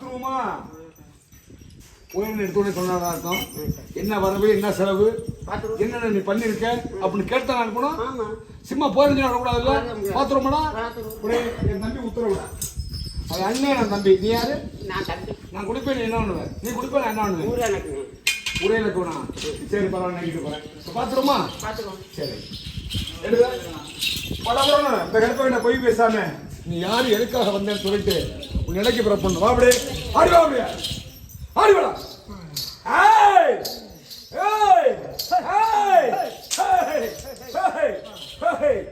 பாத்ரூமா? உயர்ந்து எடுத்தோடனே சொன்னதா அர்த்தம்? என்ன வரவு என்ன செலவு? என்னென்ன நீ பண்ணிருக்க அப்படின்னு கேட்டு அனுப்பணும். சும்மா போயிருந்தா வரக்கூடாதுல்ல. உடனே என் தம்பி உத்தரவுடா. அது அண்ணன் நான் தம்பி. நீ யாரு? நான் குடிப்பேன் நீ என்ன பண்ணுவேன் நீ குடிப்பேன் நான் என்ன பண்ணுவேன்? ஊர் எனக்கு இலக்குவனா சரி பரவாயில்ல நினைக்கிட்டு போறேன். பாத்துக்கோங்க. சரி. எடுங்க படபடன்னு இந்த என்ன பொய் பேசாம. நீ யாரு? எதுக்காக வந்தேன்னு சொல்லிட்டு உன் நிலைக்கு பிறப்பு வா அப்படியே. ஆடி வா அப்படியே. ஆடி வாடா. ஏய்! ஏய்! ஏய்! ஏய்! ஏய்!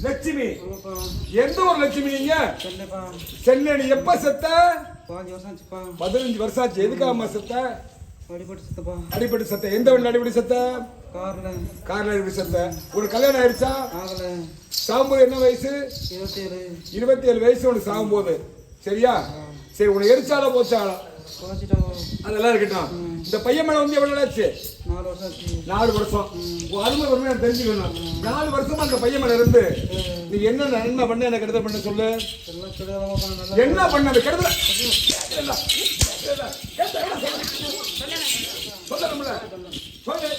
லட்சுமி. எந்த ஒரு லட்சுமி நீங்க? சென்னை நீ எப்ப செத்த? பதினஞ்சு வருஷம் ஆச்சு. எதுக்காக செத்த? அடிப்பட்டு செத்த. எந்த வண்டியில் அடிப்பட்டு செத்த? கார்ல. அடிப்பட்டு செத்த. உனக்கு கல்யாணம் ஆயிடுச்சா? சாகும்போது என்ன வயசு? இருபத்தி ஏழு வயசு உனக்கு சாகும்போது. சரியா? சரி உனக்கு எரிச்சால போச்சாலா? அதெல்லாம் இருக்கட்டும். இந்த பையன் மேல வந்து எவ்வளவு ஆச்சு. நாலு வருஷம். அருமை வருமே எனக்கு தெரிஞ்சுக்கணும். நாலு வருஷமா அந்த பையன் மேல இருந்து நீ என்ன நன்மை பண்ண எனக்கு கெடுதல் பண்ண சொல்லு? என்ன பண்ண கெடுதல். சொல்லணும்ல? சொல்லு.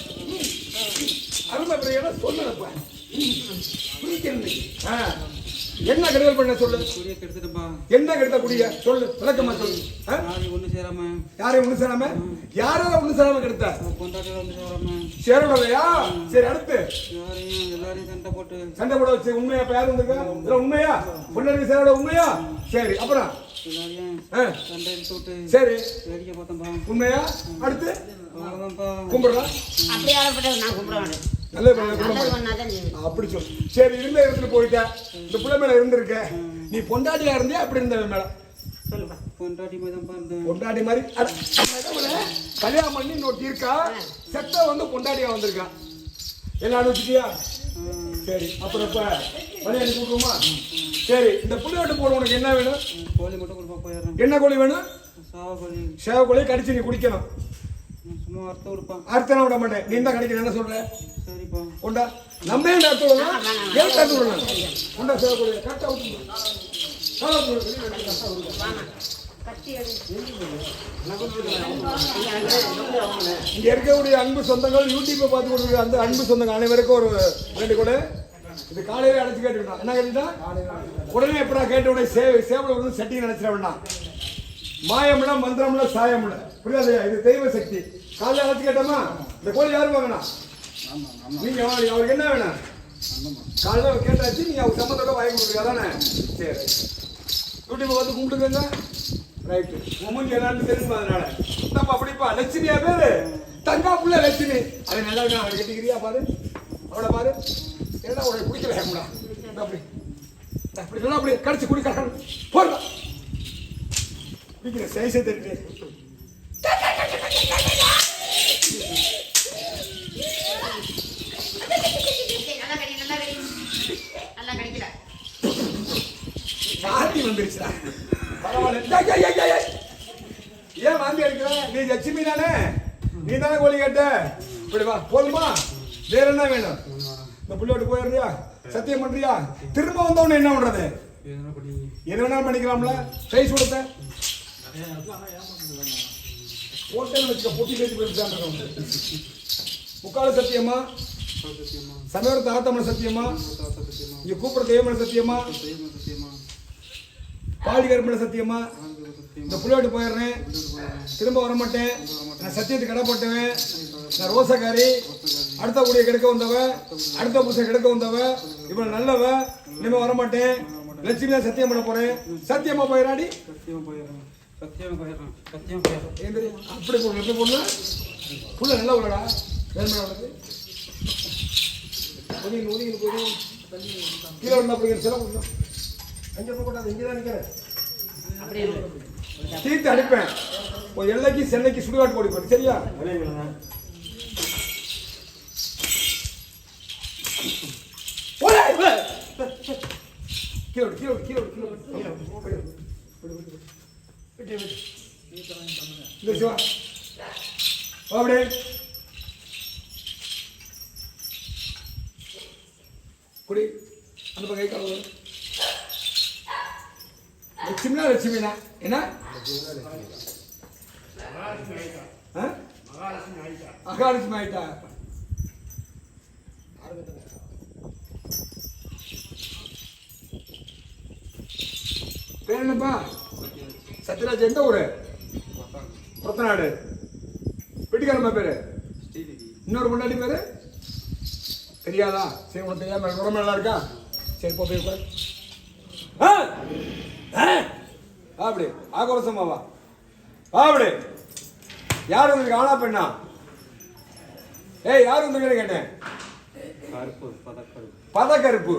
அருமை பிரியனா சொல்லலப்பா புரிஞ்சிருந்தீங்க ஆ. என்ன கெடுதல் பண்ண சொல்லு? என்ன கெடுத்த குடிய? சொல்லு விளக்கமா சொல்லு. ஆ? யாரையும் ஒண்ணு சேராம. யாரால ஒண்ணு சேராம? கெடுத்த? சேரவில்லையா சரி அடுத்து. சண்டை போட வச்சு உண்மையா இப்ப யாரு வந்திருக்கா? இதுல உண்மையா? பொண்ணு சேரோட உண்மையா? சரி அப்புறம் சரி. உண்மையா? அடுத்து. கும்பிடுறா. அப்படி யாரப்பட்டது நான் கும்பிட அப்படி சொல். சரி இருந்த இடத்துல போயிட்ட. இந்த புள்ள மேல இருந்திருக்க. நீ பொண்டாட்டியா இருந்தியா? அப்படி இருந்த மேல? சொல்லுப்பா. பொண்டாட்டி மாதிரி கல்யாணம் பண்ணி இன்னொருத்தி இருக்கா? செத்த வந்து பொண்டாட்டியா வந்திருக்கா? எல்லாம் அனுப்பிச்சிட்டியா சரி அப்புறம் இப்ப வழியாடி கூட்டுமா சரி இந்த புள்ளையோட்டு போட உனக்கு என்ன வேணும்? கோழி மட்டும் கொடுப்பா போயிடுறேன். என்ன கோழி வேணும்? சாவ கோழி சேவ கோழியை கடிச்சு நீ குடிக்கணும். சும்மா கொடுப்பான். அர்த்தனை விட மாட்டேன். நீ தான் கிடைக்கிற என்ன சொல்ற? சரிப்பா. உண்டா? நம்ம ஏன் அர்த்தம் விடணும்? ஏன் அர்த்தம் விடணும்? உண்டா சேவ கோழியை கரெக்டா விட்டுணும் கட்டி எடு இங்க இருக்கக்கூடிய அன்பு சொந்தங்கள் யூடியூப்பை பார்த்து கொடுக்குற அந்த அன்பு சொந்தங்கள் அனைவருக்கும் ஒரு வேண்டி கூட. இது காலையில அழைச்சு கேட்டுக்கிட்டான் என்ன கேட்டுட்டா உடனே எப்படா கேட்ட உடனே சேவை சேவல வந்து சட்டி நினைச்சிட வேண்டாம். மாயம்ல மந்திரம்ல சாயம்ல. புரியாதையா இது தெய்வ சக்தி. காலையில் அழைச்சு கேட்டோமா? இந்த கோழி யாரு வாங்கினா? நீங்க அவருக்கு என்ன வேணும்? காலையில் அவர் கேட்டாச்சு நீங்க அவர் சம்மந்தோட வாங்கி கொடுக்குறீங்க தானே? சரி. யூடியூப் பார்த்து கும்பிட்டுக்கங்க. ரைட்டு. உன் மூஞ்சி என்னன்னு தெரியுமா அதனால? நம்ம அப்படிப்பா லட்சுமியா பேரு? தங்கா புள்ள லட்சுமி. அது நல்லா இருக்கா? அவளை கட்டிக்கிறியா பாரு? அவளை பாரு. ஏன்னா அவளை குடிக்கல அப்படி. அப்படி சொன்னா அப்படி கடிச்சு குடிக்கிறான். போடலாம் குடிக்கிற சைஸே தெரியுது நல்லா கடி வாந்தி வந்துருச்சுடா பரவாயில்ல ஏன் வாந்தி எடுக்கிற நீ லட்சுமி தானே நீ தானே கோழி கேட்ட இப்படி வா போதுமா வேற என்ன வேணும் இந்த புள்ளியோட்டு போயிடுறியா சத்தியம் பண்றியா திரும்ப வந்தவொடனே என்ன பண்றது எதனா எது வேணாலும் பண்ணிக்கலாம்ல சைஸ் கொடுத்த போட்டேன்னு வச்சுக்க பொட்டி பேசி போயிட்டு முக்கால சத்தியமா? சத்தியமா சமயோட தாத்தமன சத்தியமா? சத்தியமா இங்க கூப்பிடுற தெய்வமன சத்தியமா? தெய்வம் சத்தியமா? பாடி கருப்பன சத்தியமா இந்த புள்ளியோட்டு போயிடுறேன். திரும்ப வரமாட்டேன். நான் சத்தியத்துக்கு கடப்பட்டவன் நான் ரோசக்காரி. அடுத்த கூடிய கிடைக்க வந்தவன். அடுத்த புருஷன் கிடைக்க வந்தவன். இவன் நல்லவன். இனிமே வர மாட்டேன் லட்சுமி தான் சத்தியம் பண்ண போறேன். சத்தியமா போயிடாடி. சத்தியமா போயிடுறேன் அப்படி போடணும் எப்படி போடணும் புள்ள நல்லா உள்ளடா. வேணுமா உனக்கு. ஒதுங்கி ஒதுங்கி போய் கீழே விழுந்தா அப்படிங்கிற சில கொஞ்சம் அங்கே போக கூடாது இங்கே தான் நிற்கிறேன். தீர்த்து அடிப்பேன். ஒரு எல்லைக்கு சென்னைக்கு சுடுகாட்டு ஓடி போடு சரியா. கீழே கீழே கீழே கீழே விட்டு, சிவா. அப்படியே. குடி. அந்த பக்கம் கை கால் லட்சுமினா லட்சுமினா? என்ன? மகாலட்சுமி ஆயிட்டா? பேர் என்னப்பா? சத்யராஜ் எந்த ஊரு? கொத்தநாடு. வீட்டுக்காரம்மா பேரு? இன்னொரு முன்னாடி பேரு? தெரியாதா? சரி உனக்கு தெரியாம உடம்பு நல்லா இருக்கா? சரி போ போய் உட்காரு. அப்படி. ஆக்ரோஷமாவா அப்படி. யார் உங்களுக்கு ஆனா பெண்ணா? ஏய் யார் வந்து கேட்டேன்? கருப்பு பதக்கருப்பு. பதக்கருப்பு.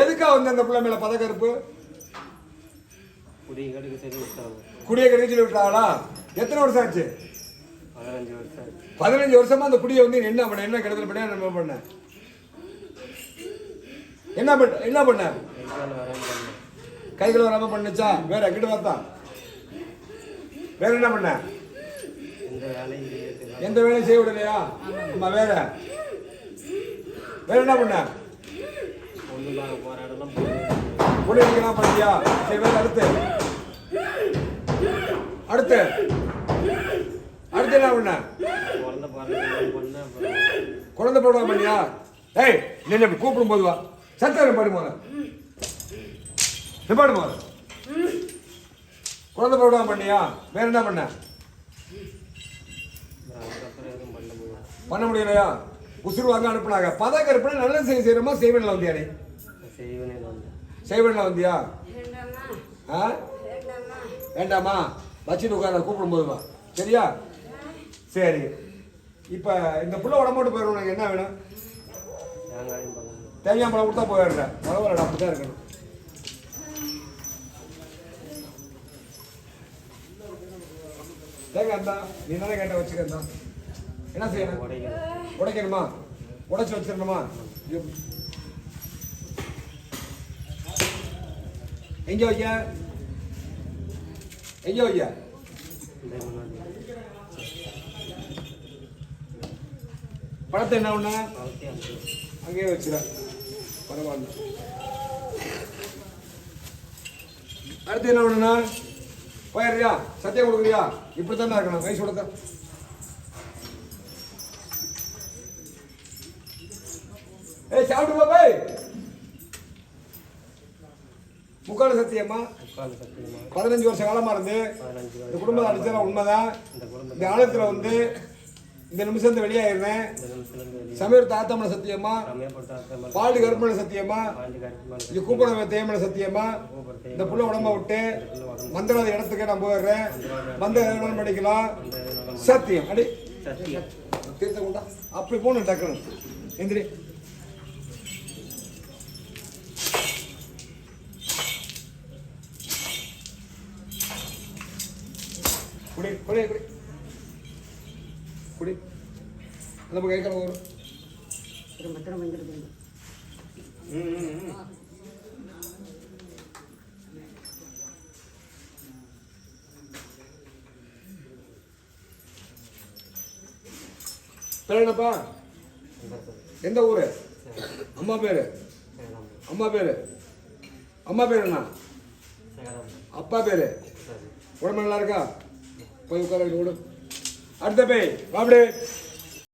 எதுக்கா வந்து அந்த பிள்ளை மேல பதக்கருப்பு? குடி கடுக்கு சரி விட்டாங்க. குடியை கடிச்சு விட்டாங்களா? எத்தனை வருஷம் ஆச்சு? பதினஞ்சு வருஷம் பதினஞ்சு வருஷமா அந்த குடியை வந்து என்ன பண்ண என்ன கெடுதல் பண்ண என்ன பண்ண? என்ன பண்ண என்ன பண்ண? கைகள் வராம பண்ணுச்சா? வேற எங்கிட்டு பார்த்தா? வேற என்ன பண்ண? எந்த வேலையும் செய்ய விடலையா? அம்மா வேற. வேற என்ன பண்ண? போராடலாம் போகிறேன் குடியிருக்கலாம் பண்ணியா சரி அடுத்து அடுத்து. அடுத்து என்ன பண்ண? குழந்த குழந்தை போடுவா பண்ணியா ஏய் நின்று கூப்பிடும் போது வா. சத்தம் பாடு போல நிப்பாடு போல குழந்தை போடுவா பண்ணியா வேற என்ன பண்ண? பண்ண முடியலையா? உசுறு வாங்க அனுப்புனாங்க. பதக்கருப்புனா நல்ல செய்ய செய்யறோமா செய்வனில் வந்தியா நீ வந்தேன் செய்வனில் வந்தியா? ஆ? வேண்டாமா? வச்சுட்டு உட்கார கூப்பிடும் போது வா. சரியா? சரி. இப்போ இந்த புள்ள உடம்போட்டு போயிடும் உனக்கு என்ன வேணும்? தேங்காய் பழம் கொடுத்தா போயிடுறேன் பரவாயில்ல அப்படி தான் இருக்கணும். தேங்காய் இருந்தா நீ தானே கேட்ட வச்சுக்கிறதா என்ன செய்யணும்? உடைக்கணும். உடைக்கணுமா? உடைச்சு வச்சிடணுமா? எங்கே வைக்க எங்க வைக்க படத்தை என்ன பண்ண அங்கேயே வச்சிட. பரவாயில்ல. அடுத்து என்ன பண்ணா போயிடுறியா? சத்தியம் கொடுக்குறியா? இப்படித்தான் இருக்கணும். வயசு கொடுத்த ஏய் சாப்பிட்டு போய் முக்கால் சத்தியம்மா முக்கால் சத்தியமா? பதினஞ்சு வருஷ காலமா இருந்து இந்த வருஷம் குடும்பத்தை அடிச்சதா உண்மைதான். இந்த ஆலயத்துல வந்து இந்த வெளியாயிருந்தேன் இந்த நிமிஷத்துலேருந்து வெளியே சமீர் தாத்தம்மன சத்தியமா? பாண்டி கருப்பன சத்தியமா? இது கூப்பிட தேமன சத்தியமா? இந்த புள்ள உடம்ப விட்டு மந்திராத இடத்துக்கு நான் போயிடுறேன். மந்திர படிக்கலாம். சத்தியம். அடி. சத்தியம். தீர்த்த கொண்டா. அப்படி போகணும் டக்குனு எந்திரி. குடி குடி. குடி. அந்த பக்கம் கேட்கல வரும். திரும்ப திரும்ப இங்கிட்டு என்னப்பா. எந்த ஊரு? அம்மா பேரு? அம்மா பேரு? அம்மா பேர் என்ன? அப்பா பேரு? உடம்பு நல்லா இருக்கா? போய் உட்கார விடு அடுத்த பே வாப்படி